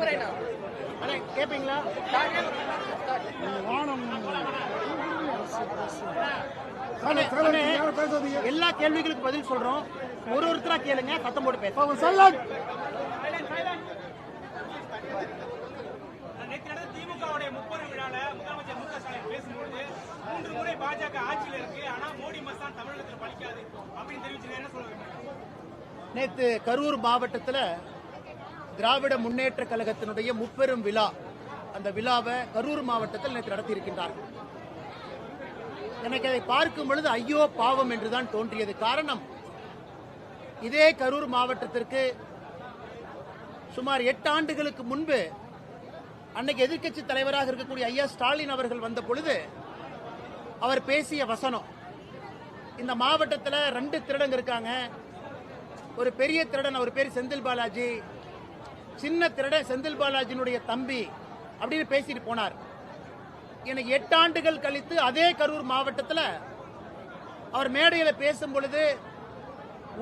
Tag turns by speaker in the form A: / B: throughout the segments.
A: அண்ணே கேப்பீங்களா? அண்ணே, அண்ணே, எல்லா கேள்விகளுக்கு பதில் சொல்றோம். ஒரு ஒருத்தரா கேளுங்க சத்தம் போட்டு பேச
B: நேற்று நடந்த திமுகவுடைய முப்பது விழால முதலமைச்சர் மு க ஸ்டாலின் பேசும்பொழுது மூன்று முறை பாஜக ஆட்சியில் இருக்கு. ஆனா மோடி மஸ்தான் தமிழகத்தில் பலிக்காது அப்படின்னு தெரிவிச்சு என்ன சொல்லுவீங்க
A: நேத்து கரூர் மாவட்டத்தில் திராவிட முன்னேற்ற கழகத்தினுடைய முப்பெரும் விழா. அந்த விழாவை கரூர் மாவட்டத்தில் நேற்று நடத்தியிருக்கின்றார்கள் எனக்கு அதை பார்க்கும் பொழுது ஐயோ பாவம் என்றுதான் தோன்றியது. காரணம் இதே கரூர் மாவட்டத்திற்கு சுமார் எட்டு ஆண்டுகளுக்கு முன்பு அன்னைக்கு எதிர்க்கட்சி தலைவராக இருக்கக்கூடிய ஐயா ஸ்டாலின் அவர்கள் வந்த பொழுது அவர் பேசிய வசனம் இந்த மாவட்டத்தில் ரெண்டு திருடங்க இருக்காங்க. ஒரு பெரிய திருடன் அவர் பேர் செந்தில் பாலாஜி சின்ன திருடன் செந்தில் பாலாஜியினுடைய தம்பி அப்படின்னு பேசிட்டு போனார். எனக்கு எட்டு ஆண்டுகள் கழித்து அதே கரூர் மாவட்டத்தில் அவர் மேடையில் பேசும் பொழுது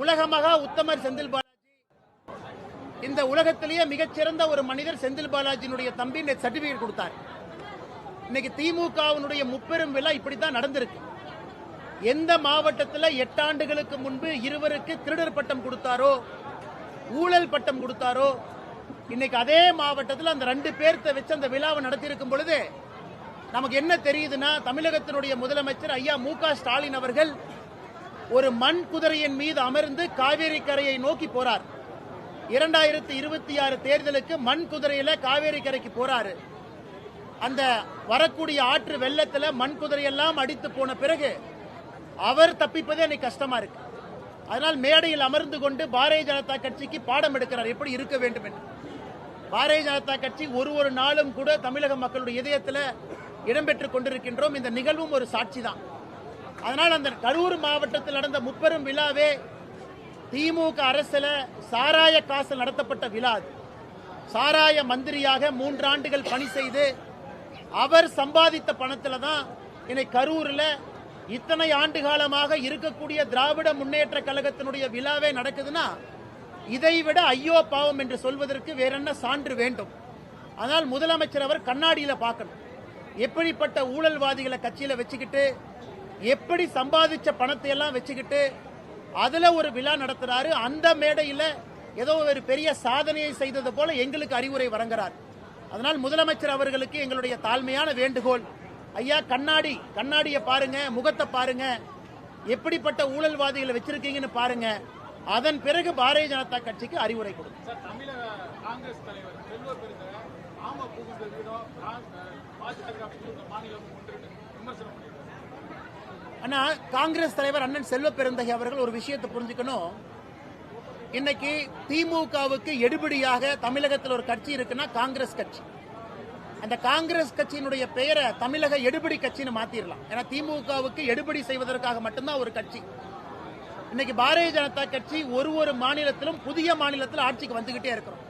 A: உலகமாக உத்தமர் செந்தில் பாலாஜி இந்த உலகத்திலேயே மிகச்சிறந்த ஒரு மனிதர் செந்தில் பாலாஜியினுடைய தம்பி சர்டிபிகேட் கொடுத்தார். இன்னைக்கு திமுகவினுடைய முப்பெரும் விழா இப்படித்தான் நடந்திருக்கு. எந்த மாவட்டத்தில் எட்டாண்டுகளுக்கு முன்பு இருவருக்கு திருடர் பட்டம் கொடுத்தாரோ ஊழல் பட்டம் கொடுத்தாரோ இன்னைக்கு அதே மாவட்டத்தில் அந்த ரெண்டு பேர்த்த வச்சு அந்த விழாவை நடத்தியிருக்கும் பொழுது நமக்கு என்ன தெரியுதுன்னா தமிழகத்தினுடைய முதலமைச்சர் ஐயா மு ஸ்டாலின் அவர்கள் ஒரு மண் குதிரையின் மீது அமர்ந்து காவேரி கரையை நோக்கி போறார். இரண்டாயிரத்தி இருபத்தி ஆறு தேர்தலுக்கு மண் குதிரையில காவேரி கரைக்கு போறாரு. அந்த வரக்கூடிய ஆற்று வெள்ளத்துல மண் குதிரையெல்லாம் அடித்து போன பிறகு அவர் தப்பிப்பதே எனக்கு கஷ்டமா இருக்கு. அதனால் மேடையில் அமர்ந்து கொண்டு பாரதிய ஜனதா கட்சிக்கு பாடம் எடுக்கிறார். எப்படி இருக்க வேண்டும் என்று. பாரதிய ஜனதா கட்சி ஒரு ஒரு நாளும் கூட தமிழக மக்களுடைய இதயத்தில் இடம்பெற்றுக் கொண்டிருக்கின்றோம் இந்த நிகழ்வும் ஒரு சாட்சி தான் அதனால் அந்த கரூர் மாவட்டத்தில் நடந்த முப்பெரும் விழாவே திமுக அரசில் சாராய காசில் நடத்தப்பட்ட விழா அது. சாராய மந்திரியாக மூன்று ஆண்டுகள் பணி செய்து அவர் சம்பாதித்த பணத்தில் தான் என்னை கரூரில் இத்தனை ஆண்டு காலமாக இருக்கக்கூடிய திராவிட முன்னேற்ற கழகத்தினுடைய விழாவே நடக்குதுன்னா இதைவிட ஐயோ பாவம் என்று சொல்வதற்கு வேறென்ன சான்று வேண்டும்? ஆனால் முதலமைச்சர் அவர் கண்ணாடியில் பார்க்கணும். எப்படிப்பட்ட ஊழல்வாதிகளை கட்சியில் வச்சுக்கிட்டு எப்படி சம்பாதிச்ச பணத்தை எல்லாம் வச்சுக்கிட்டு அதில் ஒரு விழா நடத்துகிறாரு அந்த மேடையில் ஏதோ ஒரு பெரிய சாதனையை செய்தது போல எங்களுக்கு அறிவுரை வழங்குறார். அதனால் முதலமைச்சர் அவர்களுக்கு எங்களுடைய தாழ்மையான வேண்டுகோள். ஐயா கண்ணாடி கண்ணாடியை பாருங்க முகத்தை பாருங்க. எப்படிப்பட்ட ஊழல்வாதிகளை வச்சிருக்கீங்கன்னு பாருங்க. அதன் பிறகு பாரதிய ஜனதா கட்சிக்கு அறிவுரை கொடுங்க
C: சார் தமிழக காங்கிரஸ் தலைவர்
A: ஆனா காங்கிரஸ் தலைவர் அண்ணன் செல்வ பெருந்தகை அவர்கள் ஒரு விஷயத்தை புரிஞ்சுக்கணும். இன்னைக்கு திமுகவுக்கு எடுபடியாக தமிழகத்தில் ஒரு கட்சி இருக்குன்னா காங்கிரஸ் கட்சி. அந்த காங்கிரஸ் கட்சியினுடைய பெயரை தமிழக எடுபடி கட்சின்னு மாத்திரலாம். ஏன்னா திமுகவுக்கு எடுபடி செய்வதற்காக மட்டும்தான் ஒரு கட்சி. இன்னைக்கு பாரதிய ஜனதா கட்சி ஒரு ஒரு மாநிலத்திலும் புதிய மாநிலத்தில் ஆட்சிக்கு வந்துகிட்டே இருக்கிறோம்.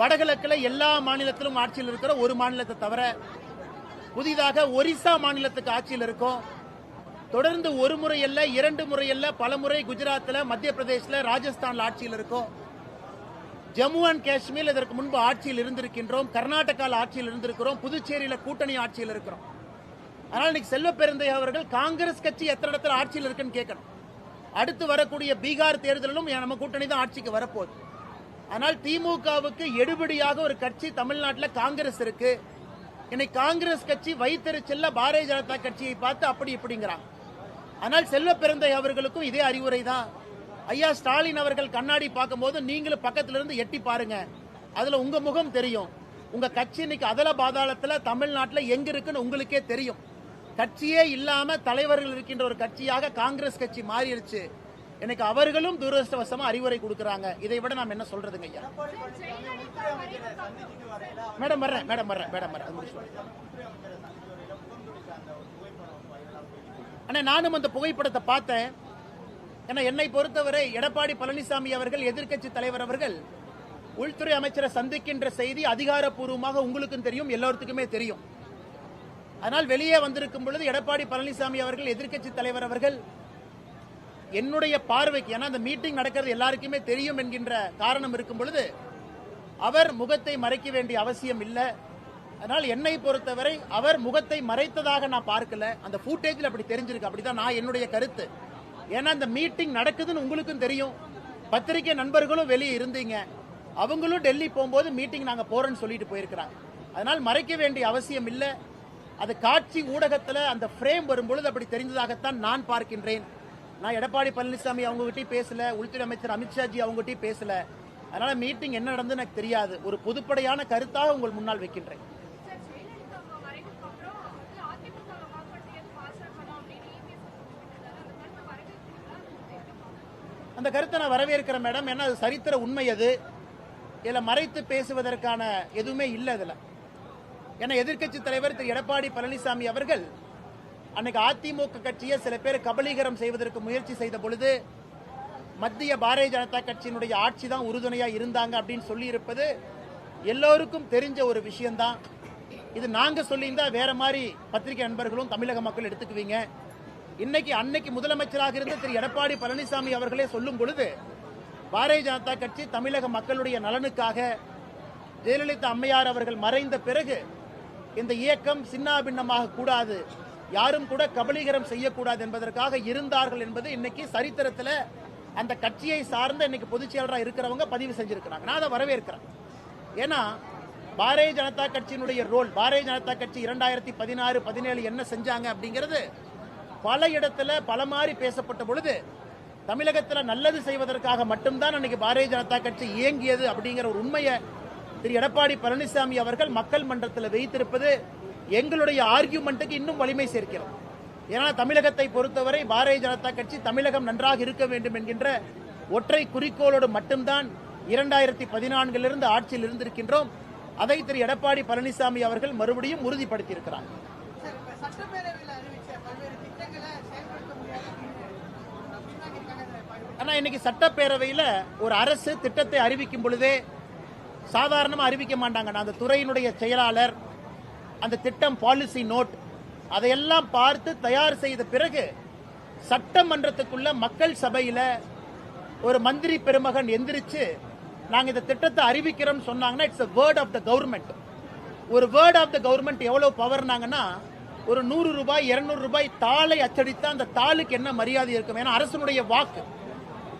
A: வடகிழக்கில் எல்லா மாநிலத்திலும் ஆட்சியில் இருக்கிற ஒரு மாநிலத்தை தவிர புதிதாக ஒரிசா மாநிலத்துக்கு ஆட்சியில் இருக்கும். தொடர்ந்து ஒரு முறை அல்ல இரண்டு முறை அல்ல பல முறை குஜராத்தில் மத்திய பிரதேசில் ராஜஸ்தான் ஆட்சியில் இருக்கும். ஜம்மு அண்ட் காஷ்மீர் இதற்கு முன்பு ஆட்சியில் இருந்திருக்கின்றோம். கர்நாடகாவில் ஆட்சியில் இருந்திருக்கிறோம். புதுச்சேரியில் கூட்டணி ஆட்சியில் இருக்கிறோம். அதனால் இன்னைக்கு செல்வ பெருந்தை அவர்கள் காங்கிரஸ் கட்சி எத்தனை இடத்துல ஆட்சியில் இருக்குன்னு கேட்கணும். அடுத்து வரக்கூடிய பீகார் தேர்தலிலும் நம்ம கூட்டணி தான் ஆட்சிக்கு வரப்போகுது? ஆனால் திமுகவுக்கு எடுபடியாக ஒரு கட்சி தமிழ்நாட்டில் காங்கிரஸ் இருக்கு. இன்னைக்கு காங்கிரஸ் கட்சி வைத்தறிச்சல்ல பாரதிய ஜனதா கட்சியை பார்த்து அப்படி இப்படிங்கிறாங்க. ஆனால் செல்வ பிறந்தை அவர்களுக்கும் இதே அறிவுரை தான். ஐயா ஸ்டாலின் அவர்கள் கண்ணாடி பார்க்கும்போது நீங்களும் பக்கத்துல இருந்து எட்டி பாருங்க. அதுல உங்க முகம் தெரியும். உங்க கட்சி இன்னைக்கு அதல பாதாளத்துல தமிழ்நாட்டில் எங்க இருக்குன்னு உங்களுக்கே தெரியும். கட்சியே இல்லாம தலைவர்கள் இருக்கின்ற ஒரு கட்சியாக காங்கிரஸ் கட்சி மாறிடுச்சு. எனக்கு அவர்களும் துரதிருஷ்டவசமா அறிவுரை கொடுக்கறாங்க. இதை விட நாம் என்ன சொல்றதுங்க ஐயா? மேடம் வர்றேன் மேடம் வர்றேன் மேடம் வர்றேன். ஆனா அண்ணா நானும் அந்த புகைப்படத்தை பார்த்தேன். ஏன்னா என்னை பொறுத்தவரை எடப்பாடி பழனிசாமி அவர்கள் எதிர்க்கட்சி தலைவர் அவர்கள் உள்துறை அமைச்சரை சந்திக்கின்ற செய்தி அதிகாரப்பூர்வமாக உங்களுக்கும் தெரியும் எல்லோருக்குமே தெரியும். அதனால் வெளியே வந்திருக்கும் பொழுது எடப்பாடி பழனிசாமி அவர்கள் எதிர்க்கட்சி தலைவர் அவர்கள் என்னுடைய பார்வைக்கு ஏன்னா அந்த மீட்டிங் நடக்கிறது எல்லாருக்குமே தெரியும் என்கின்ற காரணம் இருக்கும் பொழுது அவர் முகத்தை மறைக்க வேண்டிய அவசியம் இல்லை. அதனால் என்னை பொறுத்தவரை அவர் முகத்தை மறைத்ததாக நான் பார்க்கல. அந்த ஃபூட்டேஜில் அப்படி தெரிஞ்சிருக்கு. அப்படிதான் நான் என்னுடைய கருத்து. ஏன்னா அந்த மீட்டிங் நடக்குதுன்னு உங்களுக்கும் தெரியும். பத்திரிகை நண்பர்களும் வெளியே இருந்தீங்க. அவங்களும் டெல்லி போகும்போது மீட்டிங் நாங்கள் போறோம்னு சொல்லிட்டு போயிருக்கிறாங்க. அதனால் மறைக்க வேண்டிய அவசியம் இல்லை. அது காட்சி ஊடகத்தில் அந்த ஃப்ரேம் வரும்பொழுது அப்படி தெரிந்ததாகத்தான் நான் பார்க்கின்றேன். நான் எடப்பாடி பழனிசாமி அவங்ககிட்டயும் பேசல உள்துறை அமைச்சர் அமித்ஷாஜி அவங்ககிட்டயும் பேசல. அதனால மீட்டிங் என்ன நடந்து எனக்கு தெரியாது. ஒரு பொதுப்படையான கருத்தாக உங்கள் முன்னால் வைக்கின்றேன்.
D: அந்த கருத்தை
A: நான் வரவேற்கிறேன் மேடம். ஏன்னா அது சரித்திர உண்மை அது. இதில் மறைத்து பேசுவதற்கான எதுவுமே இல்லை இதில் ஏன்னா எதிர்க்கட்சி தலைவர் திரு எடப்பாடி பழனிசாமி அவர்கள் அன்னைக்கு அதிமுக கட்சியை சில பேர் கபலீகரம் செய்வதற்கு முயற்சி செய்த பொழுது மத்திய பாரதிய ஜனதா கட்சியினுடைய ஆட்சி தான் உறுதுணையா இருந்தாங்க அப்படின்னு சொல்லி இருப்பது எல்லோருக்கும் தெரிஞ்ச ஒரு விஷயம்தான். இது நாங்க சொல்லியிருந்தா வேற மாதிரி பத்திரிகை நண்பர்களும் தமிழக மக்கள் எடுத்துக்குவீங்க. இன்னைக்கு அன்னைக்கு முதலமைச்சராக இருந்த திரு எடப்பாடி பழனிசாமி அவர்களே சொல்லும் பொழுது பாரதிய ஜனதா கட்சி தமிழக மக்களுடைய நலனுக்காக ஜெயலலிதா அம்மையார் அவர்கள் மறைந்த பிறகு இந்த இயக்கம் சின்னாபின்னமாக கூடாது. யாரும் கூட கபலீகரம் செய்யக்கூடாது என்பதற்காக இருந்தார்கள் என்பது இன்னைக்கு சரித்திரத்தில் அந்த கட்சியை சார்ந்த இன்னைக்கு பொதுச் செயலராக இருக்கிறவங்க பதிவு செஞ்சிருக்கிறாங்க. நான் அதை வரவேற்கிறேன். ஏன்னா பாரதிய ஜனதா கட்சியினுடைய ரோல் பாரதிய ஜனதா கட்சி இரண்டாயிரத்தி பதினாறு பதினேழு என்ன செஞ்சாங்க அப்படிங்கிறது பல இடத்துல பல மாதிரி பேசப்பட்ட பொழுது தமிழகத்தில் நல்லது செய்வதற்காக மட்டும்தான் அன்னைக்கு பாரதிய ஜனதா கட்சி இயங்கியது அப்படிங்கிற ஒரு உண்மையை திரு எடப்பாடி பழனிசாமி அவர்கள் மக்கள் மன்றத்தில் வைத்திருப்பது எங்களுடைய ஆர்கியூமெண்ட்டுக்கு இன்னும் வலிமை சேர்க்கிறோம் ஏன்னா தமிழகத்தை பொறுத்தவரை பாரதிய ஜனதா கட்சி தமிழகம் நன்றாக இருக்க வேண்டும் என்கின்ற ஒற்றை குறிக்கோளோடு மட்டும்தான் இரண்டாயிரத்தி பதினான்கிலிருந்து ஆட்சியில் இருந்திருக்கின்றோம். அதை திரு எடப்பாடி பழனிசாமி அவர்கள் மறுபடியும் உறுதிப்படுத்தியிருக்கிறார். ஆனால் இன்னைக்கு சட்டப்பேரவையில் ஒரு அரசு திட்டத்தை அறிவிக்கும் பொழுதே சாதாரணமாக அறிவிக்க மாட்டாங்க அந்த துறையினுடைய செயலாளர் அந்த திட்டம் பாலிசி நோட் அதையெல்லாம் பார்த்து தயார் செய்த பிறகு சட்டமன்றத்துக்குள்ள மக்கள் சபையில் ஒரு மந்திரி பெருமகன் எந்திரிச்சு நாங்கள் இந்த திட்டத்தை அறிவிக்கிறோம் சொன்னாங்கன்னா it's word of the government ஒரு வேர்ட் ஆஃப் த கவர்மெண்ட் எவ்வளோ பவர்னாங்கன்னா ஒரு நூறு ரூபாய் இரநூறு ரூபாய் தாளை அச்சடித்தா அந்த தாளுக்கு என்ன மரியாதை இருக்கும்? ஏன்னா அரசனுடைய வாக்கு.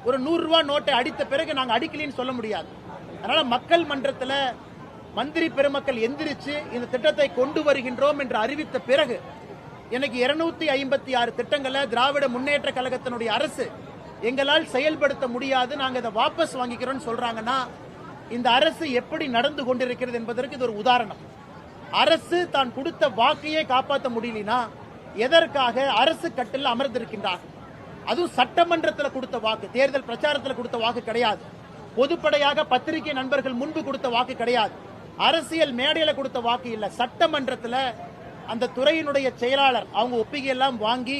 A: ஒரு நூறு ரூபாய் நோட்டை அடித்த பிறகு நாங்கள் அடிக்கலின்னு சொல்ல முடியாது. அதனால மக்கள் மன்றத்தில் மந்திரி பெருமக்கள் எந்திரிச்சு இந்த திட்டத்தை கொண்டு வருகின்றோம் என்று அறிவித்த பிறகு எனக்கு இருநூத்தி ஐம்பத்தி ஆறு திட்டங்களை திராவிட முன்னேற்ற கழகத்தினுடைய அரசு எங்களால் செயல்படுத்த முடியாது நாங்கள் இதை வாபஸ் வாங்கிக்கிறோம்னு சொல்றாங்கன்னா இந்த அரசு எப்படி நடந்து கொண்டிருக்கிறது என்பதற்கு இது ஒரு உதாரணம். அரசு தான் கொடுத்த வாக்கையே காப்பாற்ற முடியலனா எதற்காக அரசு கட்டில் அமர்ந்திருக்கின்றார்கள்? அதுவும் சட்டமன்றத்தில் கொடுத்த வாக்கு தேர்தல் பிரச்சாரத்தில் கொடுத்த வாக்கு கிடையாது. பொதுப்படையாக பத்திரிகை நண்பர்கள் முன்பு கொடுத்த வாக்கு கிடையாது. அரசியல் மேடையில் கொடுத்த வாக்கு இல்லை. சட்டமன்றத்தில் அந்த துறையினுடைய செயலாளர் அவங்க ஒப்பிகையெல்லாம் வாங்கி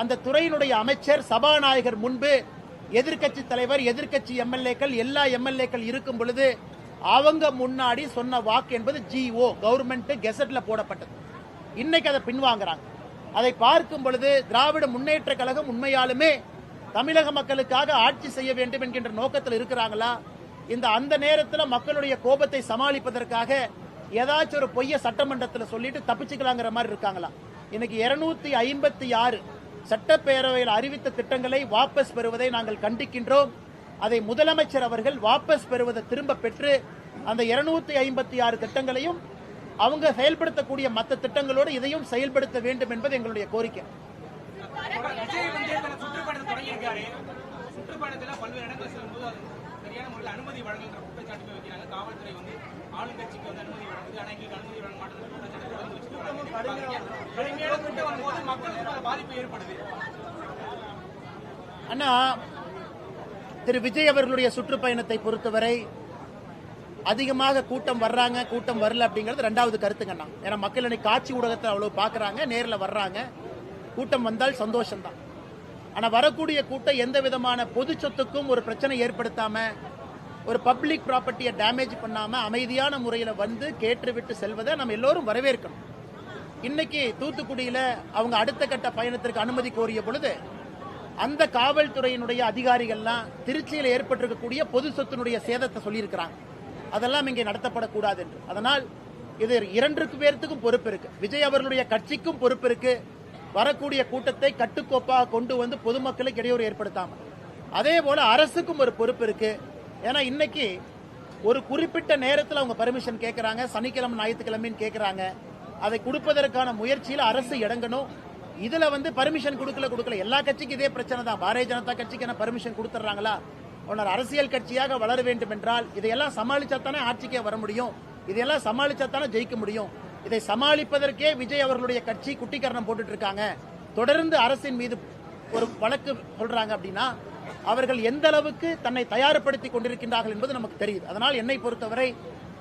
A: அந்த துறையினுடைய அமைச்சர் சபாநாயகர் முன்பு எதிர்க்கட்சி தலைவர் எதிர்க்கட்சி எம்எல்ஏக்கள் எல்லா எம்எல்ஏக்கள் இருக்கும் பொழுது அவங்க முன்னாடி சொன்ன வாக்கு என்பது ஜிஓ கவர்மெண்ட் கெசட்ல போடப்பட்டது. இன்னைக்கு அதை பின்வாங்குறாங்க. அதை பார்க்கும் பொழுது திராவிட முன்னேற்ற கழகம் உண்மையாலுமே தமிழக மக்களுக்காக ஆட்சி செய்ய வேண்டும் என்கின்ற நோக்கத்தில் இருக்கிறாங்களா? இந்த அந்த நேரத்தில் மக்களுடைய கோபத்தை சமாளிப்பதற்காக ஏதாச்சும் ஒரு பொய்ய சட்டமன்றத்தில் சொல்லிட்டு தப்பிச்சுக்கலாங்கிற மாதிரி இருக்காங்களா? இன்னைக்கு இருநூத்தி ஐம்பத்தி ஆறு சட்டப்பேரவையில் அறிவித்த திட்டங்களை வாபஸ் பெறுவதை நாங்கள் கண்டிக்கின்றோம். அதை முதலமைச்சர் அவர்கள் வாபஸ் பெறுவதை திரும்ப பெற்று அந்த இருநூத்தி ஐம்பத்தி ஆறு திட்டங்களையும் அவங்க செயல்படுத்தக்கூடிய மற்ற திட்டங்களோடு இதையும் செயல்படுத்த வேண்டும் என்பது எங்களுடைய கோரிக்கை.
B: தொடங்கியிருக்காரு சுற்றுப்பயணத்துல பல்வேறு இடங்கள் செல்லும்போது அது சரியான முறையில் அனுமதி வழங்குகின்ற குற்றச்சாட்டு வைக்கிறாங்க. காவல்துறை வந்து ஆளுங்கட்சிக்கு வந்து அனுமதி வழங்குது ஆனா எங்களுக்கு அனுமதி வழங்க மாட்டேங்குது. கடுமையான திட்டம் வரும்போது மக்களுக்கு பாதிப்பு ஏற்படுது.
A: அண்ணா திரு விஜய் அவர்களுடைய சுற்றுப்பயணத்தை பொறுத்தவரை அதிகமாக கூட்டம் வர்றாங்க கூட்டம் வரல அப்படிங்கிறது ரெண்டாவது கருத்துங்கண்ணா ஏன்னா மக்கள் இன்னைக்கு காட்சி ஊடகத்தை அவ்வளவு பார்க்கறாங்க நேரில் வர்றாங்க. கூட்டம் வந்தால் சந்தோஷம்தான். ஆனால் வரக்கூடிய கூட்டம் எந்த விதமான பொது சொத்துக்கும் ஒரு பிரச்சனை ஏற்படுத்தாம ஒரு பப்ளிக் ப்ராப்பர்ட்டியை டேமேஜ் பண்ணாம அமைதியான முறையில் வந்து கேட்டுவிட்டு செல்வதை நம்ம எல்லோரும் வரவேற்கணும். இன்னைக்கு தூத்துக்குடியில் அவங்க அடுத்த கட்ட பயணத்திற்கு அனுமதி கோரிய பொழுது அந்த காவல்துறையினுடைய அதிகாரிகள்லாம் திருச்சியில் ஏற்பட்டிருக்கக்கூடிய பொது சொத்தினுடைய சேதத்தை சொல்லியிருக்கிறாங்க. அதெல்லாம் இங்கே நடத்தப்படக்கூடாது என்று. அதனால் இது இரண்டுக்கு பேர்த்துக்கும் பொறுப்பு இருக்கு. விஜய் அவர்களுடைய கட்சிக்கும் பொறுப்பு இருக்கு. வரக்கூடிய கூட்டத்தை கட்டுக்கோப்பாக கொண்டு வந்து பொதுமக்களுக்கு இடையூறு ஏற்படுத்தாம. அதே போல அரசுக்கும் ஒரு பொறுப்பு இருக்கு. ஏன்னா இன்னைக்கு ஒரு குறிப்பிட்ட நேரத்தில் அவங்க பர்மிஷன் கேட்கறாங்க சனிக்கிழமை ஞாயிற்றுக்கிழமைன்னு கேட்கறாங்க அதை கொடுப்பதற்கான முயற்சியில் அரசு இடங்கணும் இதுல வந்து பர்மிஷன் கொடுக்கல கொடுக்கல. எல்லா கட்சிக்கும் இதே பிரச்சனை தான். பாரதிய ஜனதா கட்சிக்கு என்ன பர்மிஷன் கொடுத்துறாங்களா உன்னர் அரசியல் கட்சியாக வளர வேண்டும் என்றால் இதையெல்லாம் சமாளிச்சா தானே ஆட்சிக்கே வர முடியும். இதையெல்லாம் சமாளிச்சா தானே ஜெயிக்க முடியும். இதை சமாளிப்பதற்கே விஜய் அவர்களுடைய கட்சி குட்டிக்கரணம் போட்டுட்டு இருக்காங்க தொடர்ந்து அரசின் மீது ஒரு வழக்கு சொல்றாங்க அப்படின்னா அவர்கள் எந்த அளவுக்கு தன்னை தயார்படுத்திக் கொண்டிருக்கின்றார்கள் என்பது நமக்கு தெரியுது. அதனால் என்னை பொறுத்தவரை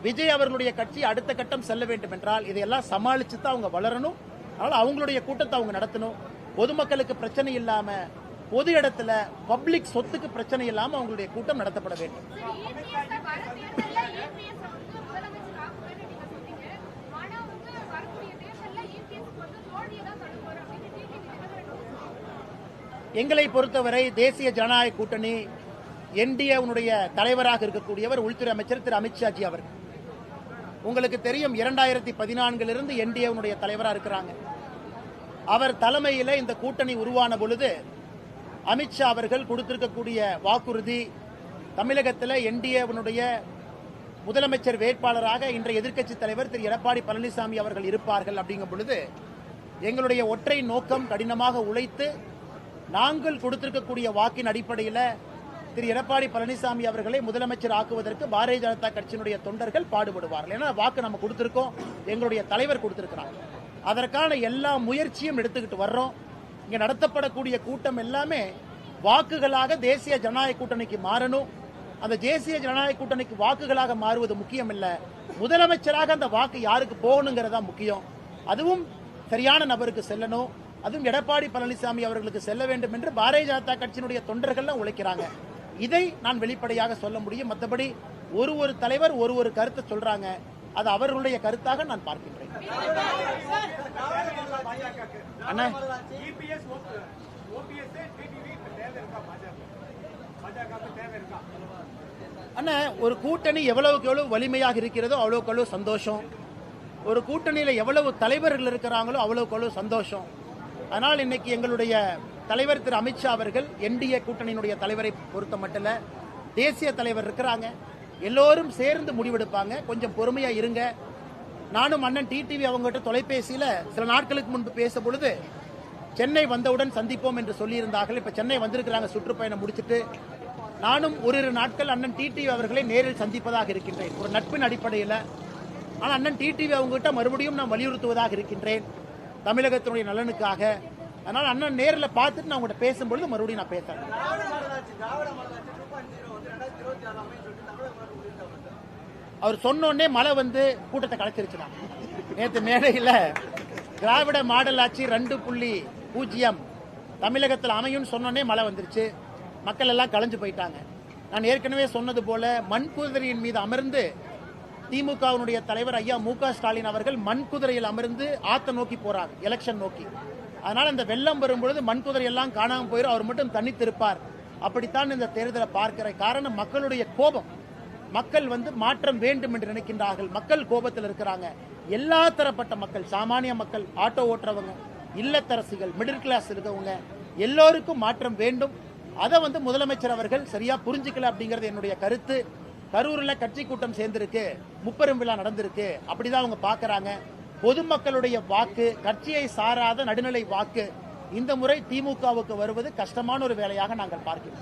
A: விஜய் அவர்களுடைய கட்சி அடுத்த கட்டம் செல்ல வேண்டும் என்றால் இதையெல்லாம் சமாளிச்சு தான் அவங்க வளரணும். அதனால் அவங்களுடைய கூட்டத்தை அவங்க நடத்தணும். பொதுமக்களுக்கு பிரச்சனை இல்லாம பொது இடத்துல பப்ளிக் சொத்துக்கு பிரச்சனை இல்லாம அவங்களுடைய கூட்டம் நடத்தப்பட வேண்டும்
D: EPS வர தேர்தல்ல EPS வந்து முதலமைச்சர் ஆக்குவேன்னு நீங்க சொன்னீங்க. ஆனா வந்து வரக்கூடிய தேர்தல்ல EPS க்கு வந்து தோல்வியை தான் தழுவார் அப்படின்னு டிடிவி தினகரன் வந்து சொன்னாங்க.
A: எங்களை பொறுத்தவரை தேசிய ஜனநாயக கூட்டணி என்டிஏனுடைய தலைவராக இருக்கக்கூடியவர் உள்துறை அமைச்சர் திரு அமித்ஷாஜி அவர்கள். உங்களுக்கு தெரியும் இரண்டாயிரத்தி பதினான்கிலிருந்து என்டிஏனுடைய தலைவராக இருக்கிறாங்க. அவர் தலைமையில் இந்த கூட்டணி உருவான பொழுது அமித்ஷா அவர்கள் கொடுத்திருக்கக்கூடிய வாக்குறுதி தமிழகத்தில் என்டிஏனுடைய முதலமைச்சர் வேட்பாளராக இன்றைய எதிர்க்கட்சி தலைவர் திரு எடப்பாடி பழனிசாமி அவர்கள் இருப்பார்கள் அப்படிங்கும் பொழுது எங்களுடைய ஒற்றை நோக்கம் கடினமாக உழைத்து நாங்கள் கொடுத்திருக்கக்கூடிய வாக்கின் அடிப்படையில் திரு எடப்பாடி பழனிசாமி அவர்களை முதலமைச்சர் ஆக்குவதற்கு பாரதிய ஜனதா கட்சியினுடைய தொண்டர்கள் பாடுபடுவார்கள். ஏன்னா வாக்கு நம்ம கொடுத்திருக்கோம். எங்களுடைய தலைவர் கொடுத்திருக்கிறார். அதற்கான எல்லா முயற்சியும் எடுத்துக்கிட்டு வர்றோம். இங்க நடத்தப்படக்கூடிய கூட்டம் எல்லாமே வாக்குகளாக தேசிய ஜனநாயக கூட்டணிக்கு மாறணும். அந்த தேசிய ஜனநாயக கூட்டணிக்கு வாக்குகளாக மாறுவது முக்கியம் இல்ல முதலமைச்சராக அந்த வாக்கு யாருக்கு போகணுங்கிறதா முக்கியம். அதுவும் சரியான நபருக்கு செல்லணும். அதுவும் எடப்பாடி பழனிசாமி அவர்களுக்கு செல்ல வேண்டும் என்று பாரதிய ஜனதா கட்சியினுடைய தொண்டர்கள்லாம் உழைக்கிறாங்க. இதை நான் வெளிப்படையாக சொல்ல முடியும். மற்றபடி ஒரு ஒரு தலைவர் ஒரு ஒரு கருத்தை சொல்றாங்க. அது அவர்களுடைய கருத்தாக நான் பார்க்கின்றேன். அண்ணா. அண்ணா ஒரு கூட்டணி எவ்வளவுக்கு எவ்வளவு வலிமையாக இருக்கிறதோ அவ்வளவுக்கு அவ்வளவு சந்தோஷம். ஒரு கூட்டணியில எவ்வளவு தலைவர்கள் இருக்கிறாங்களோ அவ்வளவுக்கு அவ்வளவு சந்தோஷம். அதனால் இன்னைக்கு எங்களுடைய தலைவர் திரு அமித்ஷா அவர்கள் என்டிஏ கூட்டணியினுடைய தலைவரை பொறுத்த மட்டும் தேசிய தலைவர் இருக்கிறாங்க. எல்லோரும் சேர்ந்து முடிவெடுப்பாங்க. கொஞ்சம் பொறுமையா இருங்க. நானும் அண்ணன் டிடிவி அவங்ககிட்ட தொலைபேசியில சில நாட்களுக்கு முன்பு பேச பொழுது சென்னை வந்தவுடன் சந்திப்போம் என்று சொல்லியிருந்தார்கள். இப்ப சென்னை வந்திருக்கிறாங்க சுற்றுப்பயணம் முடிச்சிட்டு. நானும் ஓரிரு நாட்கள் அண்ணன் டிடிவி அவர்களை நேரில் சந்திப்பதாக இருக்கின்றேன். ஒரு நட்பின் அடிப்படையில். ஆனால் அண்ணன் டிடிவி அவங்ககிட்ட மறுபடியும் நான் வலியுறுத்துவதாக இருக்கின்றேன். தமிழகத்தினுடைய நலனுக்காக. அதனால் அண்ணன் நேரில் பார்த்துட்டு நான் உங்கள்கிட்ட பேசும்பொழுது மறுபடியும் நான் பேசுறேன். அவர் சொன்னோடனே மழை வந்து கூட்டத்தை கலைச்சிருச்சுனா நேற்று மேடையில் திராவிட மாடல் ஆட்சி ரெண்டு புள்ளி பூஜ்ஜியம் தமிழகத்தில் அமையும்னு சொன்னோடனே மழை வந்துருச்சு. மக்கள் எல்லாம் கலைஞ்சு போயிட்டாங்க. நான் ஏற்கனவே சொன்னது போல மண்குதிரையின் மீது அமர்ந்து திமுகவினுடைய தலைவர் ஐயா மு ஸ்டாலின் அவர்கள் மண்குதிரையில் அமர்ந்து ஆத்த நோக்கி போறார் எலெக்ஷன் நோக்கி. அதனால இந்த வெள்ளம் வரும்பொழுது மண்குதிரையெல்லாம் காணாமல் போயிடும் அவர் மட்டும் தனித்திருப்பார் அப்படித்தான் இந்த தேர்தலை பார்க்கிற காரணம் மக்களுடைய கோபம். மக்கள் வந்து மாற்றம் வேண்டும் என்று நினைக்கின்றார்கள். மக்கள் கோபத்தில் இருக்கிறாங்க. எல்லா தரப்பட்ட மக்கள் சாமானிய மக்கள் ஆட்டோ ஓட்டுறவங்க இல்லத்தரசிகள் மிடில் கிளாஸ் இருக்கவங்க எல்லோருக்கும் மாற்றம் வேண்டும். அதை வந்து முதலமைச்சர் அவர்கள் சரியா புரிஞ்சுக்கல அப்படிங்கிறது என்னுடைய கருத்து. கரூர்ல கட்சி கூட்டம் சேர்ந்திருக்கு முப்பெரும் விழா நடந்திருக்கு. அப்படிதான் அவங்க பாக்குறாங்க பொதுமக்களுடைய வாக்கு கட்சியை சாராத நடுநிலை வாக்கு இந்த முறை திமுகவுக்கு வருவது கஷ்டமான ஒரு வேலையாக நாங்கள் பார்க்கிறோம்.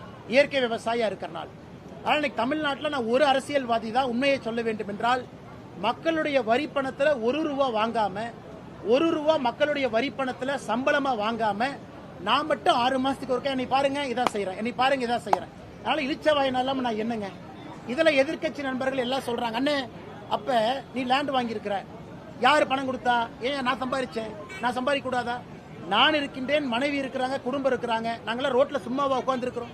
A: இயற்கை விவசாயம் இருக்கிறனால ஆனால் இன்னைக்கு தமிழ்நாட்டில் நான் ஒரு அரசியல்வாதி தான் உண்மையை சொல்ல வேண்டும் என்றால் மக்களுடைய வரி பணத்தில் ஒரு ரூபா வாங்காம ஒரு ரூபா மக்களுடைய வரி பணத்தில் சம்பளமா வாங்காம நான் மட்டும் ஆறு மாசத்துக்கு ஒருக்கா என்னை பாருங்க இதான் செய்யறேன் என்னை பாருங்க இதான் செய்யறேன் அதனால இழிச்ச இல்லாமல் நான் என்னங்க? இதுல எதிர்க்கட்சி நண்பர்கள் எல்லாம் சொல்றாங்க அண்ணே அப்ப நீ லேண்ட் வாங்கியிருக்கிற. யார் பணம் கொடுத்தா? ஏன் நான் சம்பாதிச்சேன் நான் சம்பாதிக்க கூடாதா? நான் இருக்கின்றேன் மனைவி இருக்கிறாங்க குடும்பம் இருக்கிறாங்க. நாங்களாம் ரோட்ல சும்மாவா உட்காந்துருக்கிறோம்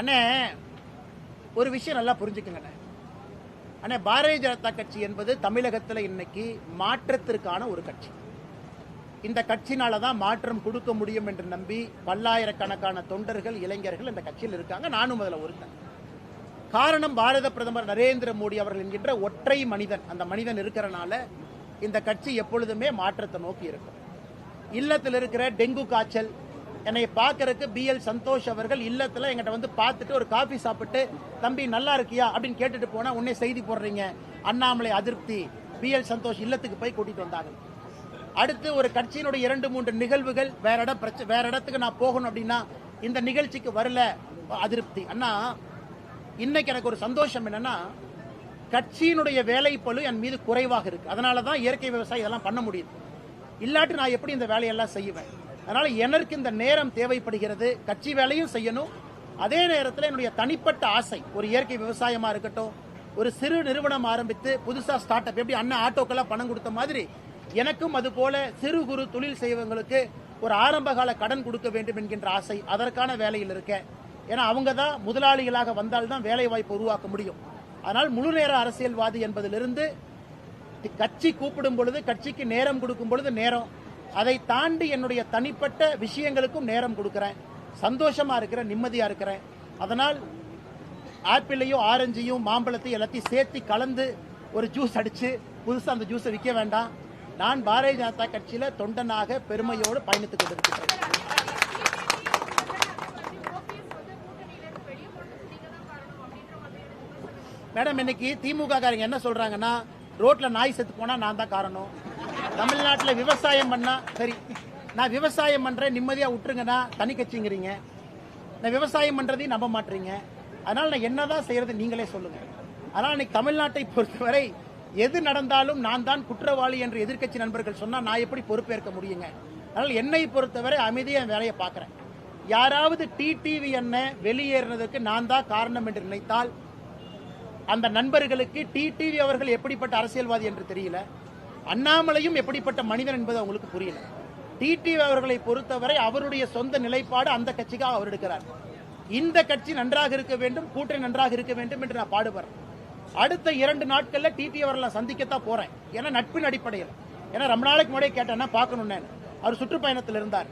A: அண்ணே ஒரு விஷயம் நல்லா புரிஞ்சுக்குங்க அண்ணே. அண்ணே பாரதிய ஜனதா கட்சி என்பது தமிழகத்தில் இன்னைக்கு மாற்றத்திற்கான ஒரு கட்சி. இந்த கட்சினால தான் மாற்றம் கொடுக்க முடியும் என்று நம்பி பல்லாயிரக்கணக்கான தொண்டர்கள் இளைஞர்கள் இந்த கட்சியில் இருக்காங்க. நானும் அதில் ஒருத்தன். காரணம் பாரத பிரதமர் நரேந்திர மோடி அவர்கள் என்கின்ற ஒற்றை மனிதன். அந்த மனிதன் இருக்கிறனால இந்த கட்சி எப்பொழுதுமே மாற்றத்தை நோக்கி இருக்கும். இல்லத்தில் இருக்கிற டெங்கு காய்ச்சல் என்னை பார்க்கறதுக்கு பி எல் சந்தோஷ் அவர்கள் இல்லத்துல எங்கிட்ட வந்து பார்த்துட்டு ஒரு காஃபி சாப்பிட்டு தம்பி நல்லா இருக்கியா? அப்படின்னு கேட்டுட்டு போனா உன்னே செய்தி போடுறீங்க. அண்ணாமலை அதிருப்தி. பி எல் சந்தோஷ் இல்லத்துக்கு போய் கூட்டிட்டு வந்தாங்க. அடுத்து ஒரு கட்சியினுடைய இரண்டு மூன்று நிகழ்வுகள் வேற இடம் பிரச்ச வேற இடத்துக்கு நான் போகணும் அப்படின்னா இந்த நிகழ்ச்சிக்கு வரல. அதிருப்தி. அண்ணா இன்னைக்கு எனக்கு ஒரு சந்தோஷம் என்னன்னா கட்சியினுடைய வேலைப்பழு என் மீது குறைவாக இருக்கு. அதனால தான் இயற்கை விவசாயம் இதெல்லாம் பண்ண முடியுது. இல்லாட்டி நான் எப்படி இந்த வேலையெல்லாம் செய்வேன்? அதனால் எனக்கு இந்த நேரம் தேவைப்படுகிறது. கட்சி வேலையும் செய்யணும். அதே நேரத்தில் என்னுடைய தனிப்பட்ட ஆசை. ஒரு இயற்கை விவசாயமாக இருக்கட்டும் ஒரு சிறு நிறுவனம் ஆரம்பித்து புதுசாக ஸ்டார்ட் அப் எப்படி அண்ணன் ஆட்டோக்கெல்லாம் பணம் கொடுத்த மாதிரி எனக்கும் அது போல சிறு குறு தொழில் செய்வங்களுக்கு ஒரு ஆரம்பகால கடன் கொடுக்க வேண்டும் என்கின்ற ஆசை அதற்கான வேலையில் இருக்கேன். ஏன்னா அவங்க தான் முதலாளிகளாக வந்தால்தான் வேலை வாய்ப்பு உருவாக்க முடியும். அதனால் முழு நேர அரசியல்வாதி என்பதிலிருந்து கட்சி கூப்பிடும் பொழுது கட்சிக்கு நேரம் கொடுக்கும் பொழுது நேரம். அதை தாண்டி என்னுடைய தனிப்பட்ட விஷயங்களுக்கும் நேரம் கொடுக்குறேன். சந்தோஷமா இருக்கிறேன் நிம்மதியா இருக்கிறேன். அதனால் ஆப்பிளையும் ஆரஞ்சையும் மாம்பழத்தையும் எல்லாத்தையும் சேர்த்து கலந்து ஒரு ஜூஸ் அடிச்சு புதுசாக அந்த ஜூஸை விற்க வேண்டாம். நான் பாரதிய ஜனதா கட்சியில தொண்டனாக பெருமையோடு பயணித்துக் கொண்டிருக்கிறேன். மேடம் இன்னைக்கு திமுக காரங்க என்ன சொல்றாங்கன்னா ரோட்ல நாய் செத்து போனா நான் தான் காரணம். தமிழ்நாட்டில் விவசாயம் பண்ணா சரி நான் விவசாயம் பண்றேன் நிம்மதியா விட்டுருங்கன்னா தனி கட்சிங்கிறீங்க. நான் விவசாயம் பண்றதையும் நம்ப மாட்டீங்க. அதனால நான் என்னதான் செய்யறது நீங்களே சொல்லுங்க. அதனால இன்னைக்கு தமிழ்நாட்டை பொறுத்தவரை எது நடந்தாலும் நான் தான் குற்றவாளி என்று எதிர்க்கட்சி நண்பர்கள் சொன்னா நான் எப்படி பொறுப்பேற்க முடியுங்க? அதனால என்னை பொறுத்தவரை அமைதியாக வேலையை பார்க்கறேன். யாராவது டிடிவி என்ன வெளியேறினதுக்கு நான் தான் காரணம் என்று நினைத்தால் அந்த நண்பர்களுக்கு டிடிவி அவர்கள் எப்படிப்பட்ட அரசியல்வாதி என்று தெரியல. அண்ணாமலையும் எப்படிப்பட்ட மனிதன் என்பது அவங்களுக்கு புரியல. டிடிவி அவர்களை பொறுத்தவரை அவருடைய சொந்த நிலைப்பாடு அந்த கட்சிக்காக அவர் எடுக்கிறார். இந்த கட்சி நன்றாக இருக்க வேண்டும் கூட்டணி நன்றாக இருக்க வேண்டும் என்று நான் பாடுபடுறேன். அடுத்த இரண்டு நாட்கள்ல டிடி அவர்களை சந்திக்கத்தான் போறேன். ஏன்னா நட்பின் அடிப்படையில். ஏன்னா ரொம்ப நாளைக்கு முன்னாடியே கேட்டேன்னா பார்க்கணும்னு? அவர் சுற்றுப்பயணத்தில் இருந்தார்.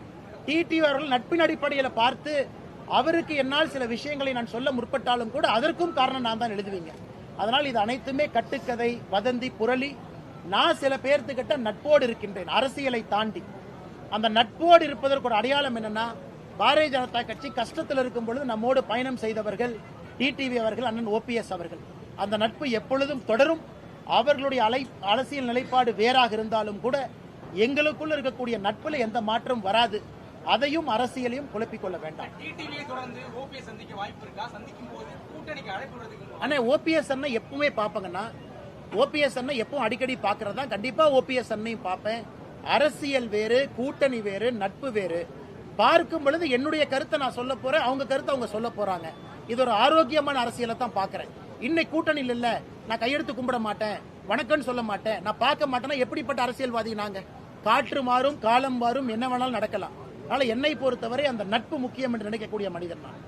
A: டிடி அவர்கள் நட்பின் அடிப்படையில் பார்த்து அவருக்கு என்னால் சில விஷயங்களை நான் சொல்ல முற்பட்டாலும் கூட அதற்கும் காரணம் நான் தான் எழுதுவீங்க. அதனால் இது அனைத்துமே கட்டுக்கதை வதந்தி புரளி. நான் சில பேர்த்துக்கிட்ட நட்போடு இருக்கின்றேன் அரசியலை தாண்டி. அந்த நட்போடு இருப்பதற்கு ஒரு அடையாளம் என்னன்னா பாரதிய ஜனதா கட்சி கஷ்டத்தில் இருக்கும் பொழுது நம்மோடு பயணம் செய்தவர்கள் டிடிவி அவர்கள் அண்ணன் ஓபிஎஸ் அவர்கள். அந்த நட்பு எப்பொழுதும் தொடரும். அவர்களுடைய அலை அரசியல் நிலைப்பாடு வேறாக இருந்தாலும் கூட எங்களுக்குள்ள இருக்கக்கூடிய நட்புல எந்த மாற்றம் வராது. அதையும் அரசியலையும் குழப்பிக் கொள்ள வேண்டாம். ஆனா ஓபிஎஸ் அண்ணன் எப்பவுமே பாப்பங்கன்னா ஓபிஎஸ் அண்ணன் எப்பவும் அடிக்கடி பாக்குறதா கண்டிப்பா ஓபிஎஸ் அண்ணையும் பார்ப்பேன். அரசியல் வேறு கூட்டணி வேறு நட்பு வேறு. பார்க்கும் பொழுது என்னுடைய கருத்தை நான் சொல்ல போறேன் அவங்க கருத்தை அவங்க சொல்ல போறாங்க. இது ஒரு ஆரோக்கியமான அரசியலை தான் பாக்குறேன் இன்னைக்கு கூட்டணியில் இல்ல நான் கையெடுத்து கும்பிட மாட்டேன் வணக்கம்னு சொல்ல மாட்டேன். நான் பார்க்க மாட்டேன்னா எப்படிப்பட்ட அரசியல்வாதி நாங்க? காற்று மாறும் காலம் மாறும் என்ன வேணாலும் நடக்கலாம். அதனால என்னை பொறுத்தவரை அந்த நட்பு முக்கியம் என்று நினைக்கக்கூடிய மனிதன் நான்.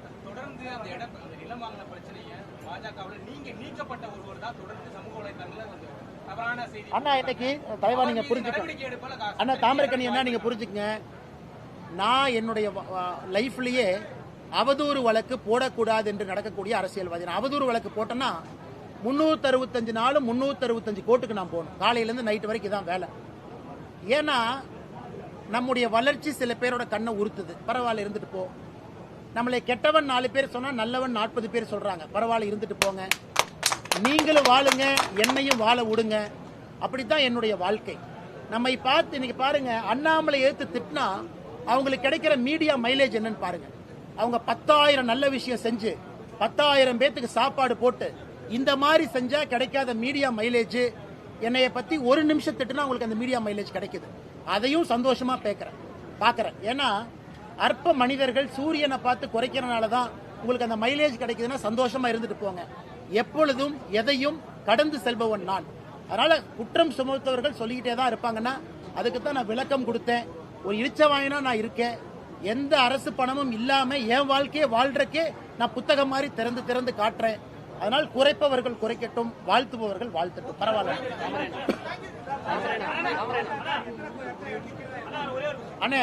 B: தொடர்ந்து அந்த இடம் அந்த நிலம் வாங்கின பிரச்சனையை பாஜகவில் நீங்க நீக்கப்பட்ட ஒருவர் தான் தொடர்ந்து சமூக வலைதளங்கள்ல வந்து தவறான செய்தி
A: அண்ணா இன்னைக்கு தலைவா நீங்க
B: அவர் மீது
A: புரிஞ்சுக்கணும்
B: நடவடிக்கை எடுப்பல கா-
A: அண்ணா தாமரக்கணி என்ன நீங்க புரிஞ்சுக்கங்க. நான் என்னுடைய லைஃப்லயே அவதூறு வழக்கு போடக்கூடாது என்று நடக்கக்கூடிய அரசியல்வாதி. நான் அவதூறு வழக்கு போட்டேன்னா முன்னூத்தி அறுபத்தஞ்சு நாளும் முன்னூத்தி அறுபத்தஞ்சு கோர்ட்டுக்கு நான் போகணும். காலையில இருந்து நைட் வரைக்கும் தான் வேலை. ஏன்னா நம்முடைய வளர்ச்சி சில பேரோட கண்ணை உறுத்துது. பரவாயில்ல இருந்துட்டு போ. நம்மளை கெட்டவன் நாலு பேர் சொன்னா நல்லவன் நாற்பது பேர் சொல்றாங்க. பரவாயில்ல இருந்துட்டு போங்க. நீங்களும் வாழுங்க என்னையும் வாழ விடுங்க. அப்படித்தான் என்னுடைய வாழ்க்கை. நம்மை பார்த்து இன்னைக்கு பாருங்க அண்ணாமலை எடுத்து திட்டினா அவங்களுக்கு கிடைக்கிற மீடியா மைலேஜ் என்னன்னு பாருங்க. அவங்க பத்தாயிரம் நல்ல விஷயம் செஞ்சு பத்தாயிரம் பேத்துக்கு சாப்பாடு போட்டு இந்த மாதிரி செஞ்சா கிடைக்காத மீடியா மைலேஜ் என்னைய பத்தி ஒரு நிமிஷம் திட்டுனா உங்களுக்கு அந்த மீடியா மைலேஜ் கிடைக்குது. அதையும் சந்தோஷமா பேக்கிறேன். பாக்குறேன். ஏன்னா அற்ப மனிதர்கள் சூரியனை பார்த்து குறைக்கிறனால தான் உங்களுக்கு அந்த மைலேஜ் கிடைக்குதுன்னா சந்தோஷமா இருந்துட்டு போங்க. எப்பொழுதும் எதையும் கடந்து செல்பவன் நான். அதனால குற்றம் சுமத்தவர்கள் சொல்லிக்கிட்டே தான் இருப்பாங்கன்னா அதுக்கு தான் நான் விளக்கம் கொடுத்தேன். ஒரு இழிச்சவாயினா நான் இருக்கேன். எந்த அரசு பணமும் இல்லாம என் வாழ்க்கையை வாழ்றக்கே நான் புத்தகம் மாதிரி திறந்து திறந்து காட்டுறேன். அதனால் குறைப்பவர்கள் குறைக்கட்டும் வாழ்த்துபவர்கள் வாழ்த்தட்டும். பரவாயில்ல. அண்ணே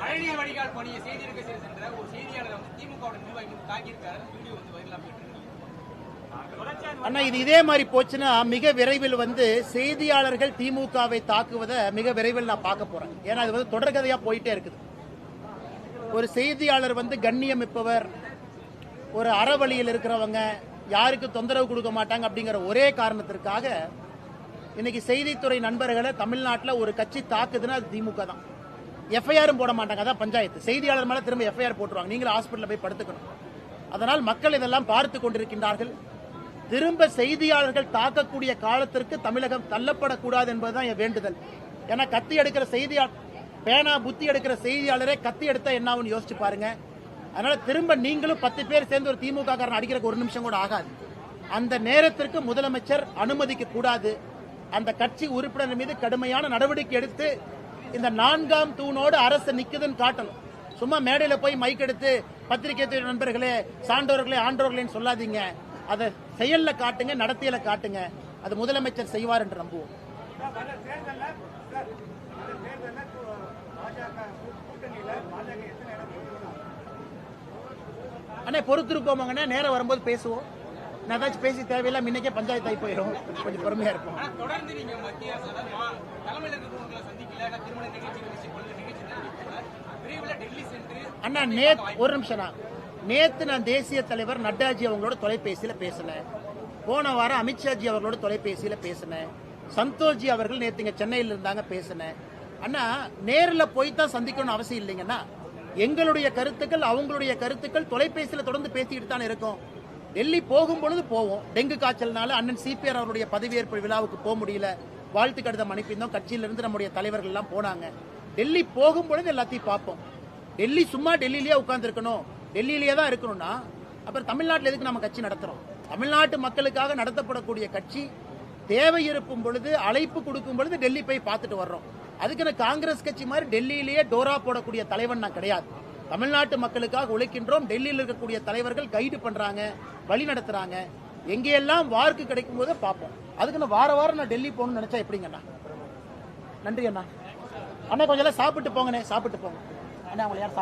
B: மழைநீர் வடிகால் பணியை செய்தி சென்ற ஒரு செய்தியாளர் வந்து திமுக நிர்வாகி தாக்கியிருக்காரு. வீடியோ வந்து வைரலா
A: அண்ணா இது இதே மாதிரி போச்சுன்னா மிக விரைவில் வந்து செய்தியாளர்கள் திமுகவை தாக்குவதை மிக விரைவில் நான் பார்க்க போறேன். ஏன்னா அது வந்து தொடர்கதையா போயிட்டே இருக்குது. ஒரு செய்தியாளர் வந்து கண்ணியமிப்பவர் ஒரு அறவழியில் இருக்கிறவங்க யாருக்கு தொந்தரவு கொடுக்க மாட்டாங்க அப்படிங்கிற ஒரே காரணத்திற்காக இன்னைக்கு செய்தித்துறை நண்பர்களை தமிழ்நாட்டில் ஒரு கட்சி தாக்குதுன்னா அது திமுக தான். எஃப்ஐஆரும் போட மாட்டாங்க அதான் பஞ்சாயத்து. செய்தியாளர் மேலே திரும்ப எஃப்ஐஆர் போட்டுருவாங்க. நீங்களும் ஹாஸ்பிட்டலில் போய் படுத்துக்கணும். அதனால் மக்கள் இதெல்லாம் பார்த்து கொண்டிருக்கின்றார்கள். திரும்ப செய்தியாளர்கள் தாக்கக்கூடிய காலத்திற்கு தமிழகம் தள்ளப்படக்கூடாது என்பதுதான் என் வேண்டுதல். ஏன்னா கத்தி எடுக்கிற செய்தியாளர் பேனா புத்தி எடுக்கிற செய்தியாளரே கத்தி எடுத்தா என்ன ஆகும் யோசிச்சு பாருங்க. அதனால திரும்ப நீங்களும் பத்து பேர் சேர்ந்து ஒரு திமுக காரன் அடிக்கிறக்கு ஒரு நிமிஷம் கூட ஆகாது. அந்த நேரத்திற்கு முதலமைச்சர் அனுமதிக்க கூடாது அந்த கட்சி உறுப்பினர் மீது கடுமையான நடவடிக்கை எடுத்து இந்த நான்காம் தூணோடு அரசு நிக்குதுன்னு காட்டணும். சும்மா மேடையில போய் மைக் எடுத்து பத்திரிகை துறை நண்பர்களே சான்றோர்களே ஆண்டோர்களேன்னு சொல்லாதீங்க. அதை செயல்ல காட்டுங்க நடத்தியில காட்டுங்க. அது முதலமைச்சர் செய்வார் என்று நம்புவோம். அண்ணே பொறுத்திருக்கோமாங்கண்ணே நேரம் வரும்போது பேசுவோம். நான் ஏதாச்சும் பேசி தேவையில்லாம இன்னைக்கே பஞ்சாயத்து ஆகி போயிடும் கொஞ்சம் பொறுமையா இருப்போம்.
B: ஆனா தொடர்ந்து நீங்க மத்திய அரசு அதாவது மா- தலைமையில் இருக்கிறவங்களை சந்திக்கல இல்ல திருமண நிகழ்ச்சி நிகழ்ச்சி கொள்ள நிகழ்ச்சி நடத்தல. விரைவில் டெல்லி சென்று
A: அண்ணா நேத் ஒரு நிமிஷம்ண்ணா நேத்து நான் தேசிய தலைவர் நட்டாஜி அவங்களோட தொலைபேசியில பேசினேன். போன வாரம் அமித்ஷாஜி அவர்களோட தொலைபேசியில பேசினேன். சந்தோஷ்ஜி அவர்கள் நேத்து இங்க சென்னையில் இருந்தாங்க பேசினேன். அண்ணா நேர்ல போய் தான் சந்திக்கணும்னு அவசியம் இல்லைங்கண்ணா. எங்களுடைய கருத்துக்கள் அவங்களுடைய கருத்துக்கள் தொலைபேசியில தொடர்ந்து பேசிக்கிட்டு தான் இருக்கோம். டெல்லி போகும் பொழுது போவோம். டெங்கு காய்ச்சல்னால அண்ணன் சிபிஆர் அவருடைய பதவியேற்பு விழாவுக்கு போக முடியல. வாழ்த்து கடிதம் அனுப்பியிருந்தோம். கட்சியிலிருந்து நம்முடைய தலைவர்கள் எல்லாம் போனாங்க. டெல்லி போகும் பொழுது எல்லாத்தையும் பார்ப்போம். டெல்லி சும்மா டெல்லியிலேயே உட்காந்துருக்கணும் டெல்லியிலேயே தான் இருக்கணும்னா அப்புறம் தமிழ்நாட்டில் எதுக்கு நம்ம கட்சி நடத்துறோம்? தமிழ்நாட்டு மக்களுக்காக நடத்தப்படக்கூடிய கட்சி தேவை இருக்கும் பொழுது அழைப்பு கொடுக்கும் பொழுது டெல்லி போய் பார்த்துட்டு வர்றோம். அதுக்கு காங்கிரஸ் கட்சி மாதிரி டெல்லியிலேயே டோரா போடக்கூடிய தலைவன் நான் கிடையாது. தமிழ்நாட்டு மக்களுக்காக உழைக்கின்றோம். டெல்லியில் இருக்கக்கூடிய தலைவர்கள் கைடு பண்றாங்க வழி நடத்துறாங்க. எங்கேயெல்லாம் வார்க்கு கிடைக்கும் போது பார்ப்போம். அதுக்கு நான் வார வாரம் நான் டெல்லி போகணும்னு நினைச்சா எப்படிங்கண்ணா? நன்றி அண்ணா அண்ணா கொஞ்சம் எல்லாம் சாப்பிட்டு போங்கண்ணே சாப்பிட்டு போங்க. அண்ணா அவங்களை யார்